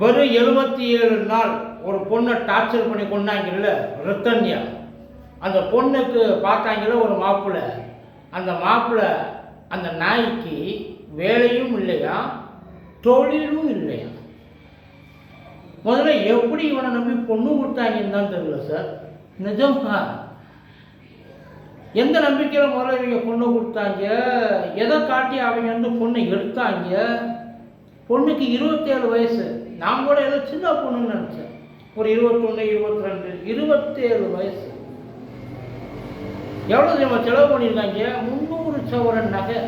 வெறும் எழுபத்தி ஏழு நாள் ஒரு பொண்ணை டார்ச்சர் பண்ணி கொண்டாங்கல்ல ரித்தன்யா. அந்த பொண்ணுக்கு பார்த்தாங்கல்ல ஒரு மாப்பிள்ளை. அந்த மாப்பிள்ளை அந்த நாய்க்கு வேலையும் இல்லையா தொழிலும் இல்லையா? முதல்ல எப்படி இவனை நம்பி பொண்ணு கொடுத்தாங்கன்னு தான் தெரியல சார். நிஜமா? எந்த நம்பிக்கையில் முதல்ல இவங்க பொண்ணு கொடுத்தாங்க? எதை காட்டி அவங்க வந்து பொண்ணை எடுத்தாங்க? பொண்ணுக்கு இருபத்தேழு வயசு. நான் கூட ஏதோ சின்ன பொண்ணுன்னு நினச்சேன். ஒரு இருபத்தொன்று இருபத்தி ரெண்டு இருபத்தேழு வயசு. எவ்வளோ தெரியுமா செலவு பண்ணியிருக்காங்க? முந்நூறு சவரன் நகை.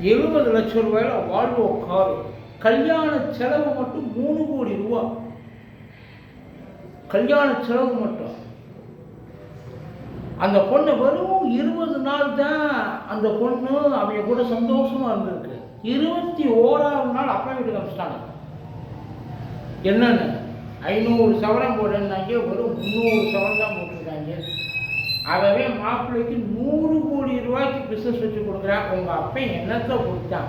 எழுபது லட்சம் ரூபாயில வாழ்வோ கார். கல்யாண செலவு மட்டும் மூணு கோடி ரூபா. கல்யாண செலவு மட்டும். அந்த பொண்ணு வெறும் இருபது நாள் தான் அந்த பொண்ணு அவங்க கூட சந்தோஷமா இருந்திருக்கு. இருபத்தி ஓராவது நாள் அப்பா வீட்டுக்கு அனுப்பிச்சிட்டாங்க என்னென்னு? ஐநூறு சவரம் போடுறாங்க ஒரு முந்நூறு சவரம் தான் போட்டிருக்காங்க. ஆகவே மாப்பிள்ளைக்கு நூறு கோடி ரூபாய்க்கு பிஸ்னஸ் வச்சு கொடுக்குறான் உங்கள் அப்பா என்னத்தை கொடுத்தான்?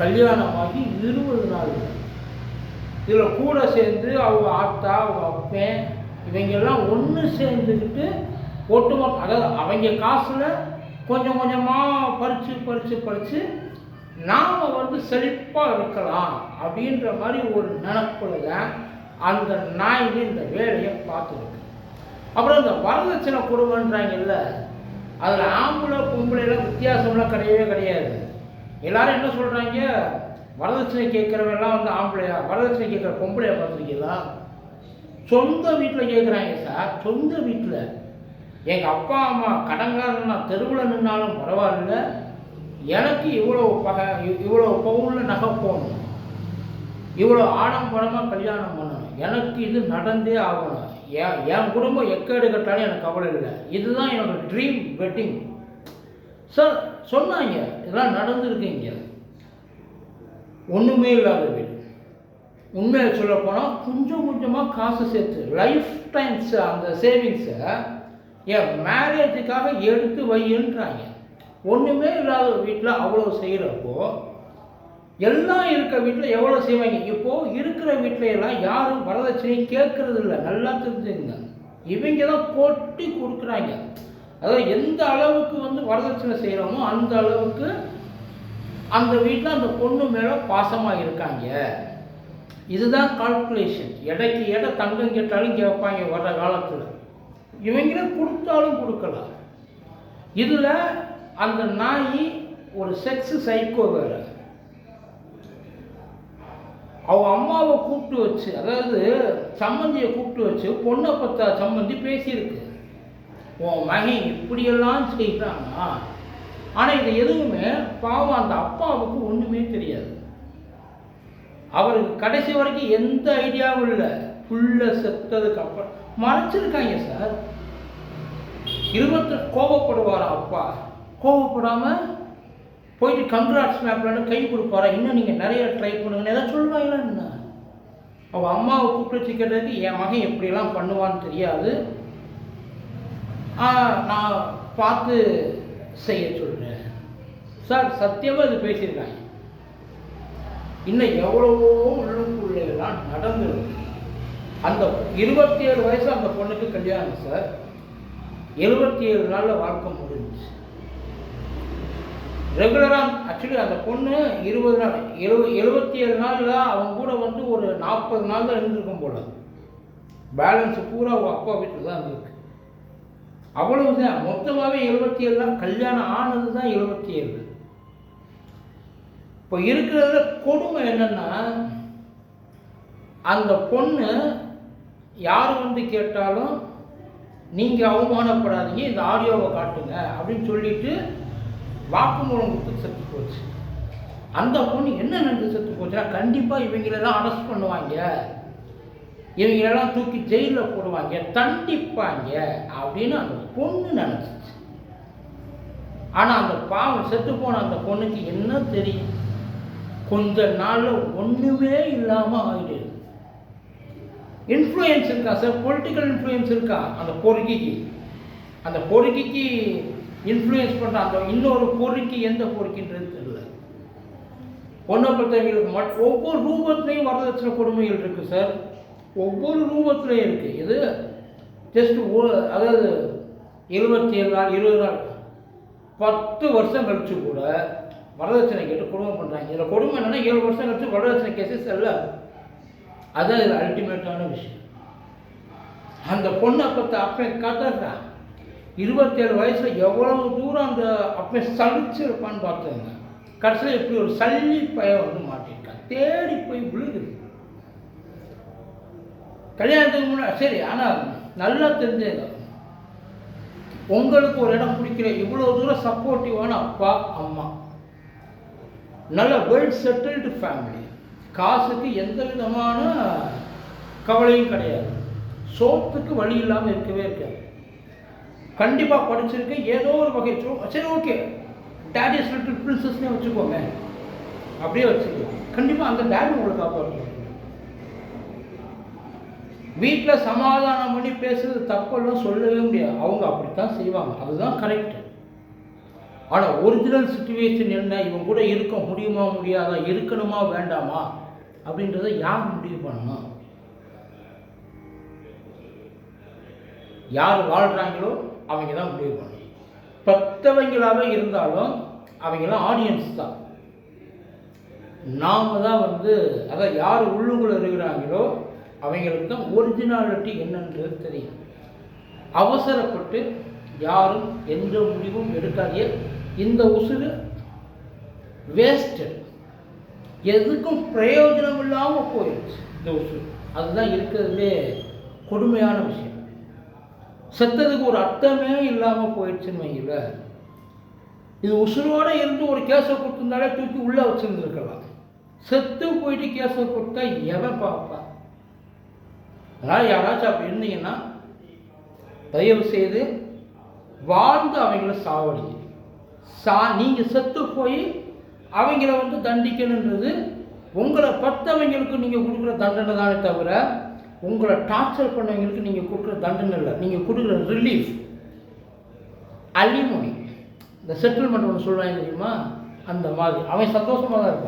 கல்யாணமாகி இருபது நாள். இதில் கூட சேர்ந்து அவங்க ஆத்தா அவங்க அப்பன் இவங்கெல்லாம் ஒன்று சேர்ந்துக்கிட்டு ஒட்டுமொத்த அதாவது அவங்க காசில் கொஞ்சம் கொஞ்சமாக பறித்து பறித்து பறித்து நாம் வந்து செழிப்பாக இருக்கலாம் அப்படின்ற மாதிரி ஒரு நினப்பில் அந்த நாய்க்கு இந்த வேலையை பார்த்துருக்கு. அப்புறம் இந்த வரதட்சணை குடும்பன்றாங்கல்ல அதில் ஆம்பளை பொம்பளைலாம் வித்தியாசம்லாம் கிடையவே கிடையாது. எல்லாரும் என்ன சொல்கிறாங்க வரதட்சணை கேட்குறவெல்லாம் வந்து ஆம்பளையா? வரதட்சணை கேட்குற பொம்பளையா பார்த்துருக்கீங்களா? சொந்த வீட்டில் கேட்குறாங்க சார் சொந்த வீட்டில். எங்கள் அப்பா அம்மா கடங்காரன்னா தெருவில் நின்னாலும் பரவாயில்ல. எனக்கு இவ்வளோ பக இவ்வளோ பவுனில் நகை போகணும். இவ்வளோ ஆடம்பரமாக கல்யாணம் பண்ணணும். எனக்கு இது நடந்தே ஆகணும். என் என் குடும்பம் எக்கேடு கட்டாலும் எனக்கு கவலை இல்லை. இதுதான் என்னோட ட்ரீம் வெட்டிங் சார் சொன்னாங்க. இதெல்லாம் நடந்திருக்கீங்க ஒன்றுமே இல்லாத வீடு. உண்மையை சொல்ல போனால் கொஞ்சம் கொஞ்சமாக காசு சேர்த்து லைஃப் டைம்ஸ் அந்த சேவிங்ஸை என் மேரேஜுக்காக எடுத்து வைன்றாங்க ஒன்றுமே இல்லாத வீட்டில் அவ்வளோ செய்கிறப்போ எல்லாம் இருக்க வீட்டில் எவ்வளோ செய்வாங்க? இப்போது இருக்கிற வீட்டில எல்லாம் யாரும் வரதட்சணை கேட்கறது இல்லை. நல்லா தெரிஞ்சுங்க இவங்க தான் போட்டி கொடுக்குறாங்க. அதாவது எந்த அளவுக்கு வந்து வரதட்சணை செய்கிறோமோ அந்த அளவுக்கு அந்த வீட்டில் அந்த பொண்ணு மேலே பாசமாக இருக்காங்க. இதுதான் கால்குலேஷன் எடைக்கு எடை தங்கம் கேட்டாலும் கேட்பாங்க வர்ற காலத்தில். இவங்களே கொடுத்தாலும் கொடுக்கலாம். இதில் அந்த நாய் ஒரு செக்ஸ் சைக்கோ வேறு. அவ அம்மாவை கூப்பிட்டு வச்சு அதாவது சம்மந்தியை கூப்பிட்டு வச்சு பொண்ணை பத்தா சம்மந்தி பேசியிருக்கு. உன் மகன் இப்படியெல்லாம் செய்கிறானா? ஆனால் இது எதுவுமே பாவம் அந்த அப்பாவுக்கு ஒன்றுமே தெரியாது. அவருக்கு கடைசி வரைக்கும் எந்த ஐடியாவும் இல்லை. புள்ள செத்ததுக்கு அப்புறம் மறைச்சிருக்காங்க சார். இருபத்தி கோபப்படுவார் அப்பா? கோவப்படாமல் போயிட்டு கங்க்ராட்ஸ் மேப்லன்னு கை கொடுப்பாரா? இன்னும் நீங்கள் நிறைய ட்ரை பண்ணுங்கன்னு ஏதாவது சொல்லுவாங்களா என்ன? அவள் அம்மாவை கூப்பிட்டு வச்சு கேட்டதுக்கு என் மகன் எப்படிலாம் பண்ணுவான்னு தெரியாது. நான் பார்த்து செய்ய சொல்கிறேன் சார் சத்தியமாக இது பேசியிருக்காங்க. இன்னும் எவ்வளவோ உள்ளுக்குள்ளெல்லாம் நடந்துருக்கு அந்த இருபத்தி ஏழு வயசு அந்த பொண்ணுக்கு கல்யாணம் சார் எழுபத்தி ஏழு நாளில் வாழ்க்கை ரெகுலராக ஆக்சுவலி அந்த பொண்ணு இருபது நாள் எழுப எழுபத்தி ஏழு நாளில் அவங்க கூட வந்து ஒரு நாற்பது நாள் தான் இருந்திருக்கும் போல. பேலன்ஸ் பூரா அவங்க அப்பா வீட்டில் தான் இருந்திருக்கு. அவ்வளவுதான் மொத்தமாகவே எழுபத்தி ஏழு தான் கல்யாணம் ஆனது தான் எழுபத்தி ஏழு இப்போ இருக்கிறதுல கொடுமை என்னென்னா அந்த பொண்ணு யார் வந்து கேட்டாலும் நீங்கள் அவமானப்படாதீங்க இந்த ஆடியோவை காட்டுங்க அப்படின்னு சொல்லிட்டு வாக்குமூலம் கொடுத்து செத்து போச்சு. அந்த பொண்ணு என்ன நினைச்சு செத்து போச்சுன்னா கண்டிப்பாக இவங்களெல்லாம் அரெஸ்ட் பண்ணுவாங்க. இவங்களெல்லாம் தூக்கி ஜெயிலில் போடுவாங்க தண்டிப்பாங்க அப்படின்னு அந்த பொண்ணு நினச்சிச்சு. ஆனால் அந்த பாவம் செத்து போன அந்த பொண்ணுக்கு என்ன தெரியும்? கொஞ்ச நாளில் ஒன்றுமே இல்லாமல் ஆகிடுது இன்ஃப்ளூயன்ஸ் இருக்கா சார் பொலிட்டிக்கல் இன்ஃப்ளூயன்ஸ் இருக்கா? அந்த பொறுக்கிக்கு. அந்த பொறுக்கிக்கு இன்ஃப்ளூயன்ஸ் பண்ணுற அந்த இன்னொரு பொறுக்கி எந்த பொறுக்கின்றது தெரியல. பொண்ணை பற்றவங்களுக்கு மட் ஒவ்வொரு ரூபத்துலேயும் வரதட்சணை கொடுமைகள் இருக்குது சார் ஒவ்வொரு ரூபத்துலேயும் இருக்குது இது ஜஸ்ட் அதாவது இருபத்தி ஏழு நாள் இருபது நாள் பத்து வருஷம் கழித்து கூட வரதட்சணை கேட்டு குடும்பம் பண்ணுறாங்க இதில் கொடுமை என்னென்னா ஏழு வருஷம் கழித்து வரதட்சணை கேசஸ் அல்ல அதுதான் இதில் அல்டிமேட்டான விஷயம். அந்த பொண்ணை பற்றி அப்போ கத்துறான் இருபத்தேழு வயசில் எவ்வளவு தூரம் அந்த அப்போ சலிச்சிருப்பான்னு பார்த்துருங்க கடைசியில் இப்படி ஒரு சல்லி பயம் வந்து மாட்டிருக்கான் தேடி போய் விழுகுது. கல்யாணத்துக்கு முன்னாடி சரி ஆனால் நல்லா தெரிஞ்சது உங்களுக்கு ஒரு இடம் பிடிக்கல. இவ்வளோ தூரம் சப்போர்ட்டிவான அப்பா அம்மா. நல்ல வெல் செட்டில்டு ஃபேமிலி காசுக்கு எந்த விதமான கவலையும் கிடையாது. சோத்துக்கு வழி இல்லாமல் இருக்கவே இருக்காது. கண்டிப்பாக படிச்சிருக்கு. ஏதோ ஒரு வகை சரி ஓகே. டேடிஸ் லிட்டில் பிரின்சஸ்னே வச்சுக்கோங்க. அப்படியே வச்சுக்கோ கண்டிப்பாக அந்த டேடி உங்களை காப்பாற்று வீட்டில் சமாதானம் பண்ணி பேசுறது தப்பெல்லாம் சொல்லவே முடியாது. அவங்க அப்படித்தான் செய்வாங்க. அதுதான் கரெக்ட் ஆனால் ஒரிஜினல் சுச்சுவேஷன் என்ன? இவன் கூட இருக்க முடியுமா முடியாதா? இருக்கணுமா வேண்டாமா? அப்படின்றத யார் முடிவு பண்ணணும்? யார் வாழ்கிறாங்களோ அவங்க தான் முடிவு பண்ணணும். பெத்தவங்களாகவே இருந்தாலும் அவங்களாம் ஆடியன்ஸ் தான். நாம தான் வந்து அதான் யார் உள்ளுக்குள்ளே இருக்கிறாங்களோ அவங்களுக்கு தான் ஒரிஜினாலிட்டி என்னன்றது தெரியும். அவசரப்பட்டு யாரும் எந்த முடிவும் எடுக்காதே இந்த உசுறு வேஸ்ட்டு எதுக்கும் பிரயோஜனம் இல்லாமல் போயிடுச்சு இந்த உசுறு. அதுதான் இருக்கிறதுலே கொடுமையான விஷயம். செத்ததுக்கு ஒரு அர்த்தமே இல்லாமல் போயிடுச்சுன்னு வைங்கள இது உசுரோடு இருந்து ஒரு கேஸை கொடுத்துருந்தாலே தூக்கி உள்ளே வச்சுருந்துருக்கலாம். செத்து போயிட்டு கேஸை கொடுத்தா எவன் பார்ப்பான் அதனால் யாராச்சும் அப்படி இருந்தீங்கன்னா தயவு செய்து வாழ்ந்து அவங்கள சாவடிங்க. சா நீங்கள் செத்து போய் அவங்கள வந்து தண்டிக்கணுன்றது உங்களை பத்தவங்களுக்கு நீங்கள் கொடுக்குற தண்டனை தானே தவிர உங்களை டார்ச்சர் பண்ணவங்களுக்கு நீங்கள் கொடுக்குற தண்டனை இல்லை. நீங்கள் கொடுக்குற ரிலீஃப் அலிமொழி இந்த செட்டில்மெண்ட் ஒன்று சொல்லுவாங்க தெரியுமா? அந்த மாதிரி. அவன் சந்தோஷமாக தான் இருப்பான்.